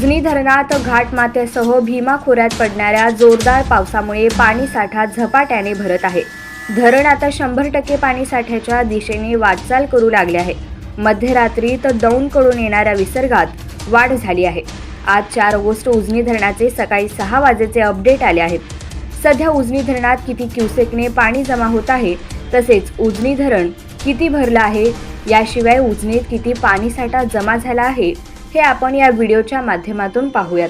उजनी धरणात घाटमाथ्यासह भीमा खोऱ्यात पडणाऱ्या जोरदार पावसामुळे पाणीसाठा झपाट्याने भरत आहे. धरण आता शंभर टक्के पाणीसाठ्याच्या दिशेने वाटचाल करू लागले आहे. मध्यरात्रीत दौंडकडून येणाऱ्या विसर्गात वाढ झाली आहे. आज चार ऑगस्ट उजनी धरणाचे सकाळी सहा वाजेचे अपडेट आले आहेत. सध्या उजनी धरणात किती क्युसेकने पाणी जमा होत आहे तसेच उजनी धरण किती भरलं आहे याशिवाय उजनीत किती पाणीसाठा जमा झाला आहे हे आपण या व्हिडिओच्या माध्यमातून पाहूयात.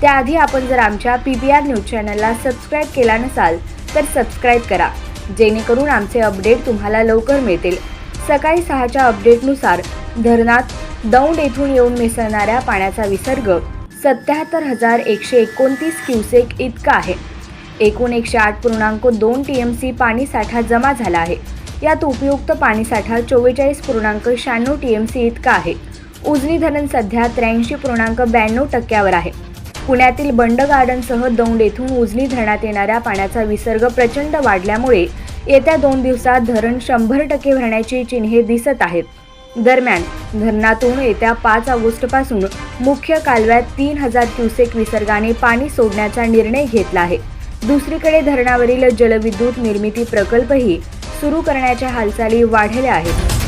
त्याआधी आपण जर आमच्या पी बी आर न्यूज चॅनलला सबस्क्राईब केला नसाल तर सबस्क्राईब करा. जेणेकरून आमचे अपडेट तुम्हाला लवकर मिळतील. सकाळी सहाच्या अपडेटनुसार धरणात दौंड येथून येऊन मिसळणाऱ्या पाण्याचा विसर्ग सत्याहत्तर हजार एकशे एकोणतीस क्युसेक इतका आहे. एकूण एकशे आठ पूर्णांक दोन टी एम सी पाणीसाठा जमा झाला आहे. यात उपयुक्त पाणीसाठा चव्वेचाळीस पूर्णांक शहाण्णव टी एम सी इतका आहे. उजनी धरण सध्या त्र्याऐंशी पूर्णांक ब्याण्णव टक्क्यावर आहे. पुण्यातील बंड गार्डनसह दौंड येथून उजनी धरणात येणाऱ्या पाण्याचा विसर्ग प्रचंड वाढल्यामुळे येत्या दोन दिवसात धरण शंभर टक्के भरण्याची चिन्हे दिसत आहेत. दरम्यान धरणातून येत्या पाच ऑगस्टपासून मुख्य कालव्यात तीन हजार क्युसेक विसर्गाने पाणी सोडण्याचा निर्णय घेतला आहे. दुसरीकडे धरणावरील जलविद्युत निर्मिती प्रकल्पही सुरू करण्याच्या हालचाली वाढल्या आहेत.